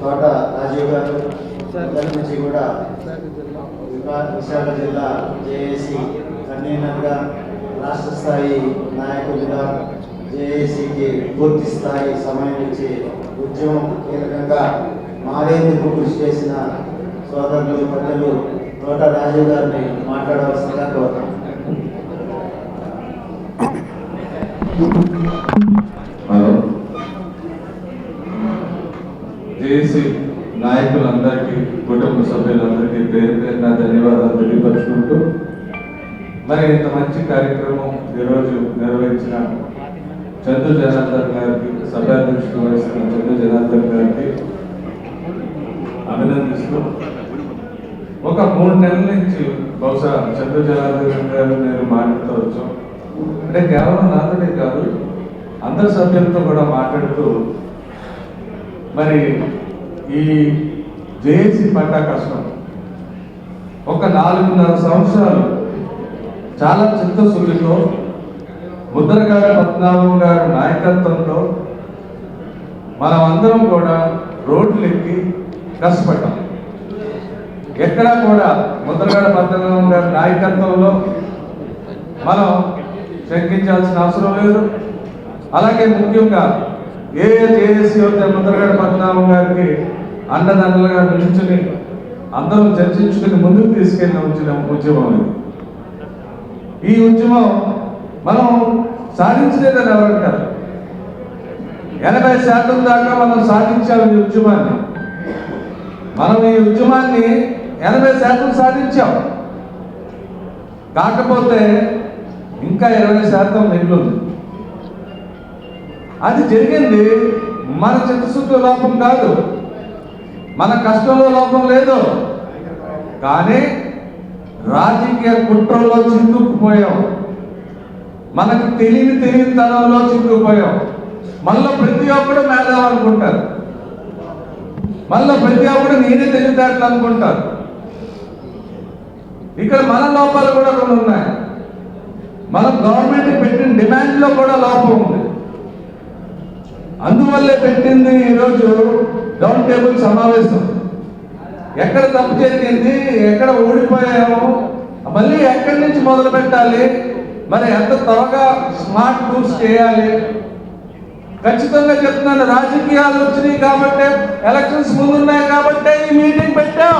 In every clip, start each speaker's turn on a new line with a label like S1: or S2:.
S1: తోట రాజీవ్ గారు అందరి నుంచి కూడా విశాఖ జిల్లా జేఏసీ కన్వీనర్గా రాష్ట్ర స్థాయి నాయకులుగా జేఏసీకి పూర్తి స్థాయి సమయం ఇచ్చి ఉద్యమం కీలకంగా మారేందుకు కృషి చేసిన సోదరులు పెద్దలు తోట రాజీవ్ గారిని మాట్లాడవలసిందిగా కోరుతాం
S2: చేసి నాయకులందరికీ కుటుంబ సభ్యులందరికీ పేరు పేరున ధన్యవాదాలు తెలియపరుచుకుంటూ మరి ఇంత మంచి కార్యక్రమం ఈరోజు నిర్వహించిన చందు జనార్దన్ గారికి సభ్యాధ్యక్షుడు వహిస్తున్న చందు జనార్దన్ గారికి అభినందిస్తూ ఒక మూడు నెలల నుంచి బహుశా చంద్ర జనార్దన్ గారు నేను మాట్లాడుతూ అంటే కేవలం నాతోనే కాదు అందరి సభ్యులతో కూడా మాట్లాడుతూ మరి ఈ జేఏసీ పడ్డ కష్టం ఒక నాలుగున్నర సంవత్సరాలు చాలా చిత్తశుద్ధితో ముద్రగారి పద్మనాభం గారి నాయకత్వంలో మనం అందరం కూడా రోడ్లు ఎక్కి కష్టపడ్డాం. ఎక్కడా కూడా ముద్రగడ పద్మనాభం గారి నాయకత్వంలో మనం శంకించాల్సిన అవసరం లేదు. అలాగే ముఖ్యంగా ఏ ఏ జేఏసీ ముద్రగడ పద్మనాభం గారికి అండదండలుగా నిలుచుని అందరం చర్చించుకుని ముందుకు తీసుకెళ్ళిన ఉద్యమం ఉద్యమం ఇది. ఈ ఉద్యమం మనం సాధించలేదని ఎవరంటారు ఎనభై శాతం దాకా మనం సాధించాం ఈ ఉద్యమాన్ని. మనం ఈ ఉద్యమాన్ని ఎనభై శాతం సాధించాం. కాకపోతే ఇంకా ఇరవై శాతం మిగిలింది. అది జరిగింది మన చిత్తశుద్ధి లోపం కాదు. మన కష్టంలో లోపం లేదు. కానీ రాజకీయ కుట్రల్లో చిక్కుకుపోయాం. మనకు తెలియని తెలియని తరంలో చిక్కుకుపోయాం. మళ్ళీ ప్రతి ఒక్కడు మేధావి అనుకుంటారు. మళ్ళీ ప్రతి ఒక్కడు నేనే తెలివితేటలు అనుకుంటారు. ఇక్కడ మన లోపాలు కూడా కొన్ని ఉన్నాయి. మనం గవర్నమెంట్ పెట్టిన డిమాండ్లో కూడా లోపం ఉంది. అందువల్లే పెట్టింది ఈరోజు డౌన్ టేబుల్ సమావేశం. ఎక్కడ తప్పు జరిగింది ఎక్కడ ఓడిపోయాము మళ్ళీ ఎక్కడి నుంచి మొదలు పెట్టాలి మరి ఎంత త్వరగా స్మార్ట్ మూవ్స్ చేయాలి? ఖచ్చితంగా చెప్తున్నాను రాజకీయాలు వచ్చినాయి కాబట్టి ఎలక్షన్స్ ముందున్నాయి కాబట్టి ఈ మీటింగ్ పెట్టాం.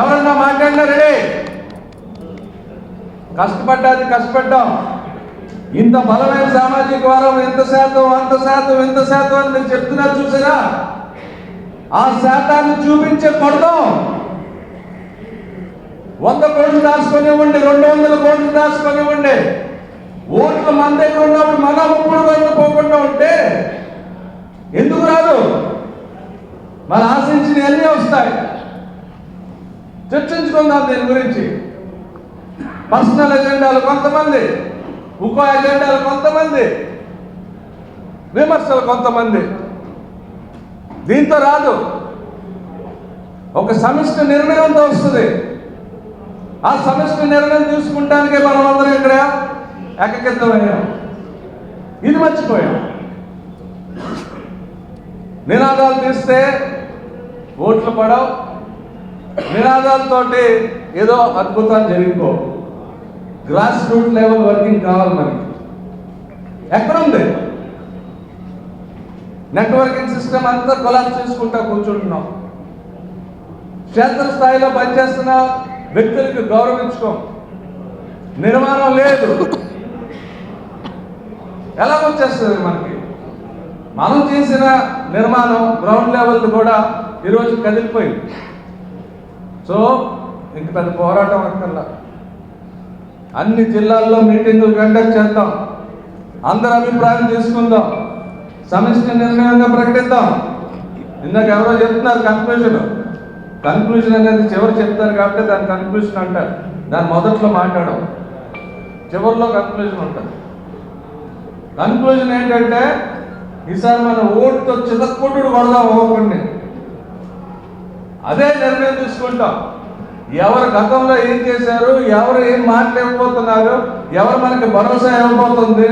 S2: ఎవరన్నా మాట్లాడినారే కష్టపడ్డాది కష్టపడ్డాం. ఇంత బలమైన సామాజిక వారం ఎంత శాతం అంత శాతం ఎంత శాతం అని మీరు చెప్తున్నారు చూసారా? ఆ శాతాన్ని చూపించే కొడదాం వంద కోట్లు దాచుకొని ఉండి రెండు వందల కోట్లు దాచుకొని ఉండి ఓట్లు మన దగ్గర ఉన్నప్పుడు మన ముప్పుడు వైపు పోకుండా ఉంటే ఎందుకు రాదు? మన ఆశించిన అన్నీ వస్తాయి. చర్చించుకుందాం దీని గురించి. పర్సనల్ ఎజెండాలు కొంతమంది ఉకో ఎజెండాలు కొంతమంది విమర్శలు కొంతమంది. దీంతో రాదు. ఒక సమిష్టి నిర్ణయంతో వస్తుంది. ఆ సమిష్టి నిర్ణయం తీసుకుంటానికే మనం అందరం ఇక్కడ ఏకకిద్దమయ్యాం ఇది మర్చిపోయాం. నినాదాలు తీస్తే ఓట్లు పడవు. నినాదాలతోటి ఏదో అద్భుతాలు జరిగిపోవు. గ్రాస్ రూట్ లెవెల్ వర్కింగ్ కావాలి మనకి ఎక్కడుంది నెట్వర్కింగ్ సిస్టమ్ అంతా కొలాప్స్ చేసుకుంటా కూర్చుంటున్నాం. క్షేత్ర స్థాయిలో పనిచేస్తున్న వ్యక్తులకు గౌరవించుకోం. నిర్మాణం లేదు. ఎలా వచ్చేస్తుంది మనకి? మనం చేసిన నిర్మాణం గ్రౌండ్ లెవెల్ కూడా ఈరోజు కదిలిపోయింది. సో ఇంక పెద్ద పోరాటం అక్కర్లా. అన్ని జిల్లాల్లో మీటింగులు కండక్ట్ చేద్దాం. అందరి అభిప్రాయం తీసుకుందాం. సమిష్టి నిర్ణయంగా ప్రకటిద్దాం. ఇందాక ఎవరో చెప్తున్నారు కన్క్లూషన్ కన్క్లూషన్ అనేది చివరి చెప్తారు కాబట్టి దాని కన్క్లూషన్ అంటారు. దాని మొదట్లో మాట్లాడడం చివరిలో కన్క్లూషన్ ఉంటుంది. కన్క్లూజన్ ఏంటంటే ఈసారి మన ఓటుతో చితక్కొట్టుడు కొడదాం ఓపెన్ని అదే నిర్ణయం తీసుకుంటాం. ఎవరు గతంలో ఏం చేశారు ఎవరు ఏం మాట్లాడకపోతున్నారు ఎవరు మనకి భరోసా ఇవ్వబోతుంది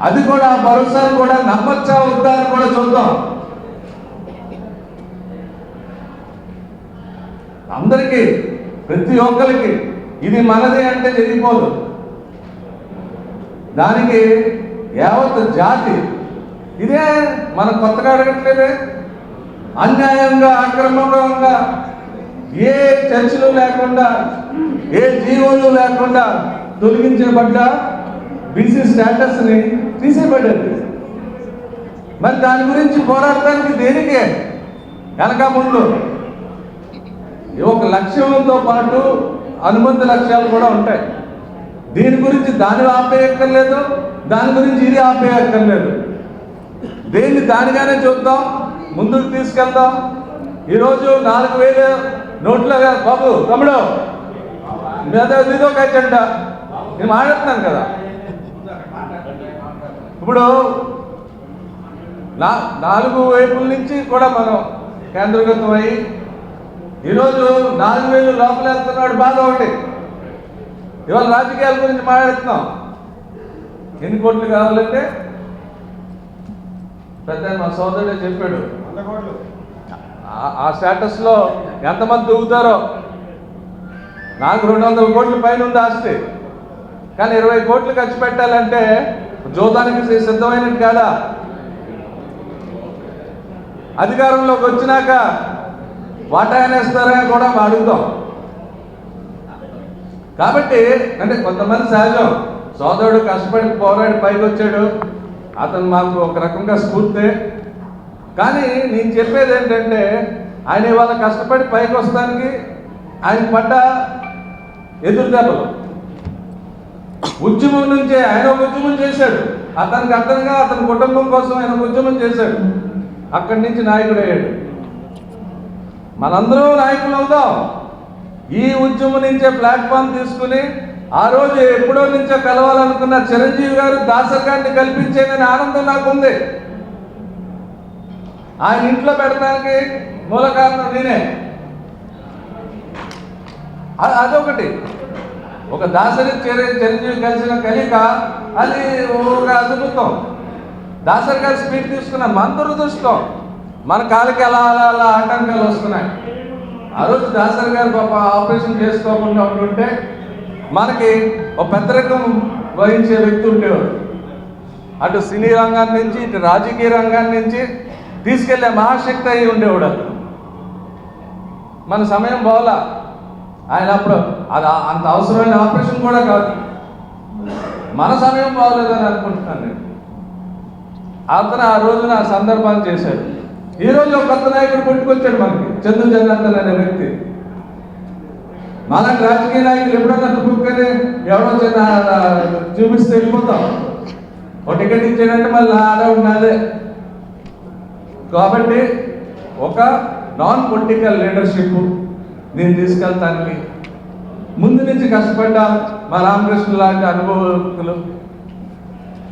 S2: అది కూడా ఆ భరోసాను కూడా నమ్మచ్చా వద్దా అని కూడా చూద్దాం. అందరికీ ప్రతి ఒక్కరికి ఇది మనదే అంటే జరిగిపోదు దానికి యావత్ జాతి ఇదే మనం కొత్తగా అడగట్లేదే? అన్యాయంగా అక్రమంగా ఏ చర్చలు లేకుండా ఏ జీవోలు లేకుండా తొలగించబడ్డ బీసీ స్టేటస్ని తీసేయబడ్డది మరి దాని గురించి పోరాడటానికి దేనికే? వెనక ముందు ఈ ఒక లక్ష్యంతో పాటు అనుబంధ లక్ష్యాలు కూడా ఉంటాయి. దీని గురించి దాని ఆపేయక్కర్లేదు దాని గురించి ఇది ఆపేయక్కర్లేదు. దేన్ని దానిగానే చూద్దాం ముందుకు తీసుకెళ్దాం. ఈరోజు నాలుగు వేలు నోట్లో బాబు తమ్ముడు. మీద ఒక ఎజెండా నేను మాట్లాడుతున్నాను కదా. ఇప్పుడు నా నాలుగు వైపుల నుంచి కూడా మనం కేంద్రీకృతం అయ్యి ఈరోజు నాలుగు వేలు లోపల వెళ్తున్నాడు బాధ ఒకటి. ఇవాళ రాజకీయాల గురించి మాట్లాడుతున్నాం. ఎన్ని కోట్లు కావాలంటే? పెద్ద మా సోదరుడే చెప్పాడు. ఆ- స్టేటస్లో ఎంతమంది దిగుతారో? నాకు రెండు వందల కోట్ల పైన ఉంది ఆస్తి. కానీ ఇరవై కోట్లు ఖర్చు పెట్టాలంటే జోదానికి సిద్ధమైనట్టు కాదా? అధికారంలోకి వచ్చినాక వాటా అనేస్తారని కూడా అడుగుతాం. కాబట్టి అంటే కొంతమంది సహజం. సోదరుడు కష్టపడి పోరాడి పైకి వచ్చాడు. అతను మాకు ఒక రకంగా స్ఫూర్తి. కానీ నేను చెప్పేది ఏంటంటే ఆయన ఇవాళ కష్టపడి పైకి వస్తానికి ఆయన పడ్డ ఎదురుదెబ్బలు ఉద్యమం నుంచే ఆయన ఒక ఉద్యమం చేశాడు. అతనికి అర్థంగా అతని కుటుంబం కోసం ఆయన ఉద్యమం చేశాడు. అక్కడి నుంచి నాయకుడు అయ్యాడు. మనందరూ నాయకులు అవుదాం. ఈ ఉద్యమం నుంచే ప్లాట్ఫామ్ తీసుకుని ఆ రోజు ఎప్పుడో నుంచో కలవాలనుకున్న చిరంజీవి గారు దాసర్ గారిని కల్పించేదని ఆనందం నాకుంది. ఆయన ఇంట్లో పెడతానికి మూల కారణం నేనే. అదొకటి. ఒక దాసరి చర్య చిరంజీవి కలిసిన కలిక అది ఒక అద్భుతం. దాసరి గారి స్పీడ్ తీసుకున్న మన దురదృష్టం మన కాలికి అలా అలా అలా ఆటంకాలు వస్తున్నాయి. ఆ రోజు దాసరి గారు పాప ఆపరేషన్ చేసుకోకుండా ఉంటుంటే మనకి ఒక పెద్దరకం వహించే వ్యక్తి ఉండేవాడు. అటు సినీ రంగాన్ని నుంచి ఇటు రాజకీయ రంగాన్ని నుంచి తీసుకెళ్ళే మహాశక్తి అయి ఉండేవాడు అతను. మన సమయం బాగోలా ఆయన అప్పుడు అది అంత అవసరమైన ఆపరేషన్ కూడా కాదు. మన సమయం బాగోలేదని అనుకుంటున్నాను నేను. అతను ఆ రోజున ఆ సందర్భాన్ని చేశాడు. ఈ ఒక కొత్త నాయకుడు పుట్టుకొచ్చాడు మనకి. చందు జనార్దన్ అనే వ్యక్తి. మనకు రాజకీయ నాయకులు ఎప్పుడన్నా తుప్పుకొని ఎవడో చిన్న చూపిస్తే వెళ్ళిపోతాం. ఒక టికెట్ ఇచ్చాడంటే మళ్ళీ ఆడే ఉండాలి కాబట్టి ఒక నాన్ పొలిటికల్ లీడర్షిప్ దీన్ని తీసుకెళ్తానికి. ముందు నుంచి కష్టపడ్డ మా రామకృష్ణ లాంటి అనుభవకులు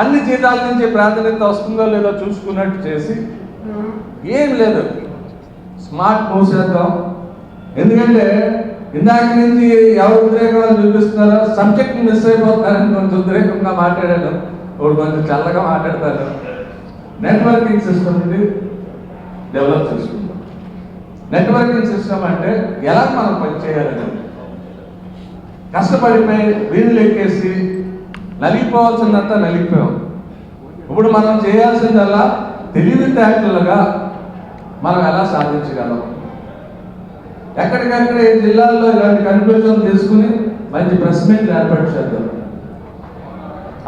S2: అన్ని జీతాల నుంచి ప్రాధాన్యత వస్తుందో లేదో చూసుకున్నట్టు చేసి ఏం లేదు. స్మార్ట్ మూవ్ చేద్దాం ఎందుకంటే ఇందాక నుంచి ఎవరు ఉద్రేకాలు చూపిస్తున్నారో సబ్జెక్ట్ మిస్ అయిపోతారని కొంచెం ఉద్రేకంగా మాట్లాడాను. ఇప్పుడు కొంచెం చల్లగా మాట్లాడతారు. నెట్వర్కింగ్ సిస్టమ్ ఇది. డెవలప్ చేసుకుందాం. నెట్వర్కింగ్ సిస్టమ్ అంటే ఎలా మనం పనిచేయాలని కష్టపడిపోయి వీధులు ఎక్కేసి నలిగిపోవాల్సిందంతా నలిగిపోయాం. ఇప్పుడు మనం చేయాల్సిందల్లా తెలివితేటలుగా మనం ఎలా సాధించగలం? ఎక్కడికక్కడ ఈ జిల్లాల్లో ఇలాంటి కన్క్లూజన్ తీసుకుని మంచి ప్రెస్ మీట్లు ఏర్పాటు చేద్దాం.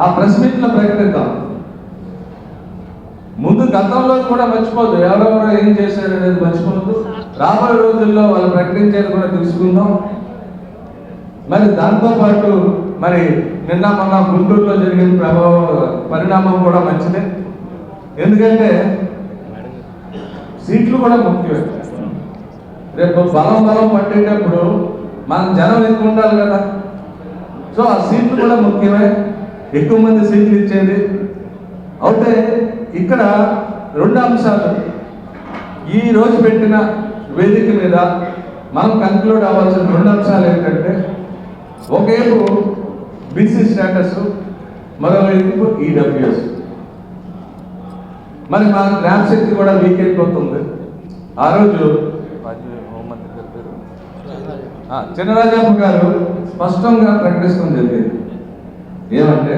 S2: ఆ ప్రెస్ మీట్లో ప్రకటిద్దాం. ముందు గతంలో కూడా మర్చిపోద్దు. ఎవరెవరు ఏం చేశారు అనేది మర్చిపోవద్దు. రాబోయే రోజుల్లో వాళ్ళు ప్రకటించేది కూడా తెలుసుకుందాం. మరి దాంతో పాటు మరి నిన్న మొన్న గుంటూరులో జరిగిన ప్రభావ పరిణామం కూడా మంచిదే. ఎందుకంటే సీట్లు కూడా ముఖ్యమే. రేపు బలం బలం పట్టేటప్పుడు మనం జనం ఎక్కువ ఉండాలి కదా. సో ఆ సీట్లు కూడా ముఖ్యమే. ఎక్కువ మంది సీట్లు ఇచ్చేది. అయితే ఇక్కడ రెండు అంశాలు. ఈ రోజు పెట్టిన వేదిక మీద మనం కన్క్లూడ్ అవ్వాల్సిన రెండు అంశాలు ఏంటంటే ఒకవైపు బీసీ స్టేటస్ మరోవైపు ఈడబ్ల్యూఎస్ మరి మా జ్ఞాప శక్తి కూడా వీక్ అయిపోతుంది. ఆ రోజు హోంమంత్రి గారి స్పష్టంగా ప్రకటించడం జరిగింది. ఏమంటే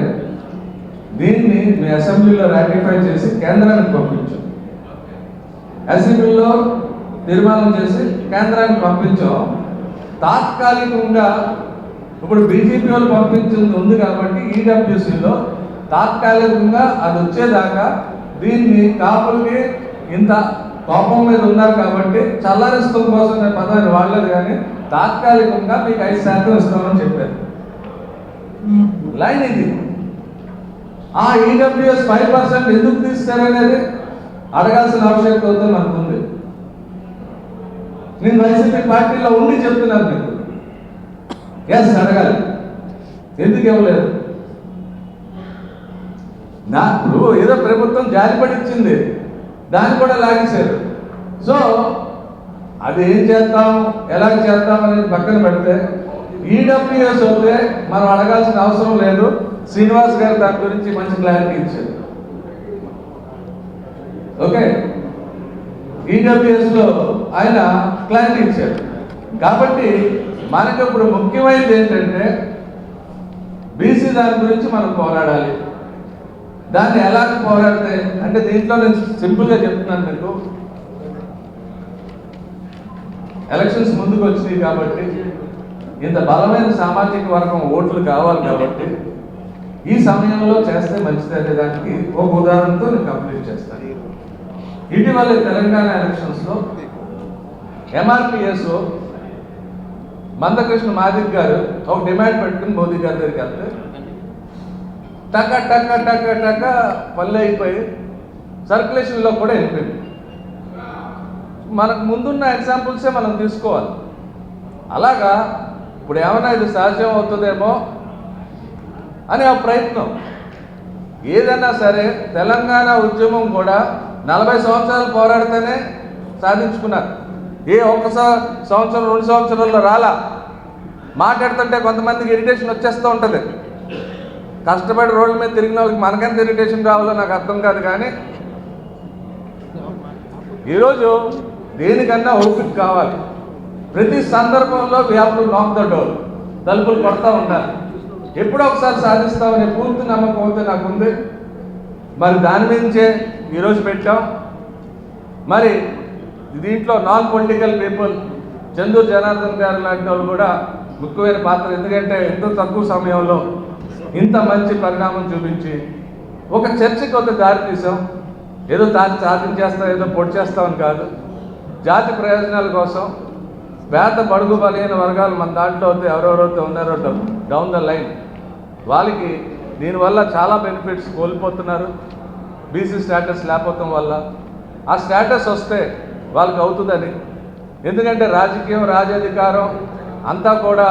S2: దీన్ని మీ అసెంబ్లీలో రాటిఫై చేసి కేంద్రానికి పంపించాం. అసెంబ్లీలో తీర్మానం చేసి కేంద్రానికి పంపించాం. తాత్కాలికంగా ఇప్పుడు బీజేపీ వాళ్ళు పంపించింది ఉంది కాబట్టి ఈడబ్ల్యూసీలో తాత్కాలికంగా అది వచ్చేదాకా దీన్ని కాపులకి ఇంత కోపం మీద ఉన్నారు కాబట్టి చల్లరిస్తం కోసం నేను పదాన్ని వాడలేదు కానీ తాత్కాలికంగా మీకు ఐదు శాతం ఇస్తామని చెప్పారు. లైన్ ఇది. ఆ ఈడబ్ల్యూఎస్ ఫైవ్ పర్సెంట్ ఎందుకు తీస్తారనేది అడగాల్సిన ఆవశ్యకత మనకుంది నేను వైసీపీ పార్టీలో ఉండి చెప్తున్నాను మీకు. ఎస్ అడగాలి. ఎందుకు ఇవ్వలేదు? నాకు ఏదో ప్రభుత్వం జాలిపడి ఇచ్చింది దాన్ని కూడా లాగేశారు. సో అది ఏం చేద్దాం? ఎలా చేద్దాం అనేది పక్కన పెడితే ఈడబ్ల్యూఎస్ వస్తే మనం అడగాల్సిన అవసరం లేదు. శ్రీనివాస్ గారు దాని గురించి మంచి క్లారిటీ ఇచ్చారు. ఓకే? ఈడబ్ల్యూఎస్లో ఆయన క్లారిటీ ఇచ్చారు. కాబట్టి మనకి ఇప్పుడు ముఖ్యమైనది ఏంటంటే బీసీ దాని గురించి మనం పోరాడాలి. దాన్ని ఎలా పోరాడితే అంటే దీంట్లో నేను సింపుల్గా చెప్తున్నాను మీకు. ఎలక్షన్స్ ముందుకు వచ్చినాయి కాబట్టి ఇంత బలమైన సామాజిక వర్గం ఓట్లు కావాలి కాబట్టి ఈ సమయంలో చేస్తే మంచిది అనే దానికి ఒక ఉదాహరణతో నేను కంప్లీట్ చేస్తాను. ఇటీవల తెలంగాణ ఎలక్షన్స్లో ఎంఆర్పిఎస్ మందకృష్ణ మాదిక్ గారు ఒక డిమాండ్ పెట్టుకుని మోదీ గారి దగ్గరికి వెళ్తే టక టక టక టక పల్లె అయిపోయి సర్క్యులేషన్లో కూడా వెళ్ళిపోయింది. మనకు ముందున్న ఎగ్జాంపుల్సే మనం తీసుకోవాలి. అలాగా ఇప్పుడు ఏమైనా ఇది సాధ్యం అవుతుందేమో అని ఆ ప్రయత్నం. ఏదైనా సరే తెలంగాణ ఉద్యమం కూడా నలభై సంవత్సరాలు పోరాడితేనే సాధించుకున్నారు. ఏ ఒక్క సంవత్సరం రెండు సంవత్సరాల్లో రాలా. మాట్లాడుతుంటే కొంతమందికి ఇరిటేషన్ వచ్చేస్తూ ఉంటుంది. కష్టపడి రోడ్ల మీద తిరిగిన వాళ్ళకి మనకెంత ఇరిటేషన్ రావాలో నాకు అర్థం కాదు కానీ ఈరోజు దేనికన్నా ఓపిక కావాలి. ప్రతి సందర్భంలో వ్యాపులు లాక్ ద డోర్ తలుపులు కొడతా ఉండాలి. ఎప్పుడో ఒకసారి సాధిస్తామనే పూర్తి నమ్మకం అయితే నాకు ఉంది. మరి దాని నుంచే ఈరోజు పెట్టాం. మరి దీంట్లో non political people Chanduru Janardhan garu లాంటి వాళ్ళు కూడా ముఖ్యమైన పాత్ర. ఎందుకంటే ఎంతో తక్కువ సమయంలో ఇంత మంచి పరిణామం చూపించి ఒక చర్చకి ఒక దారి తీసాం ఏదో దాన్ని సాధించేస్తాం ఏదో పొడి చేస్తామని కాదు. జాతి ప్రయోజనాల కోసం పేద పడుగు బలైన వర్గాలు మన దాంట్లో అయితే ఎవరెవరైతే ఉన్నారో డౌన్ ద లైన్ వాళ్ళకి దీనివల్ల చాలా బెనిఫిట్స్ కోల్పోతున్నారు. బీసీ స్టేటస్ లేకపోవటం వల్ల. ఆ స్టేటస్ వస్తే వాళ్ళకి అవుతుందని. ఎందుకంటే రాజకీయం రాజాధికారం అంతా కూడా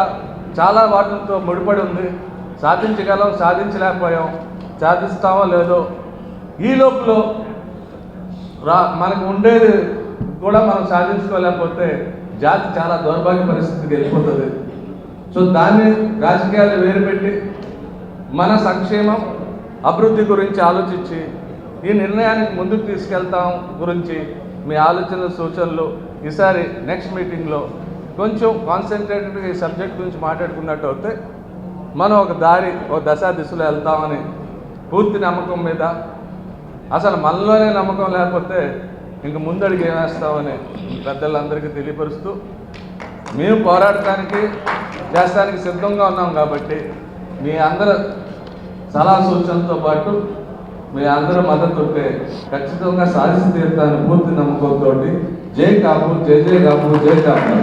S2: చాలా వాటితో ముడిపడి ఉంది. సాధించగలం సాధించలేకపోయాం. సాధిస్తామో లేదో. ఈ లోపల రా మనకు ఉండేది కూడా మనం సాధించుకోలేకపోతే జాతి చాలా దౌర్భాగ్య పరిస్థితికి వెళ్ళిపోతుంది. సో దాన్ని రాజకీయాలు వేరుపెట్టి మన సంక్షేమం అభివృద్ధి గురించి ఆలోచించి ఈ నిర్ణయానికి ముందుకు తీసుకెళ్తాం గురించి మీ ఆలోచనలు సూచనలు ఈసారి నెక్స్ట్ మీటింగ్లో కొంచెం కాన్సన్ట్రేటెడ్గా ఈ సబ్జెక్ట్ గురించి మాట్లాడుకున్నట్టు అయితే మనం ఒక దారి ఒక దశా దిశలో వెళ్తామని పూర్తి నమ్మకం మీద అసలు మనలోనే నమ్మకం లేకపోతే ఇంక ముందడికి ఏమేస్తామని పెద్దలందరికీ తెలియపరుస్తూ మేము పోరాడటానికి చేస్తానికి సిద్ధంగా ఉన్నాం కాబట్టి మీ అందరి సలహా సూచనలతో పాటు మీ అందరూ మద్దతు ఉంటే ఖచ్చితంగా సాధించి తీరుతాను పూర్తి నమ్మకంతో జై కాపు జై జై కాపు జై కాపు.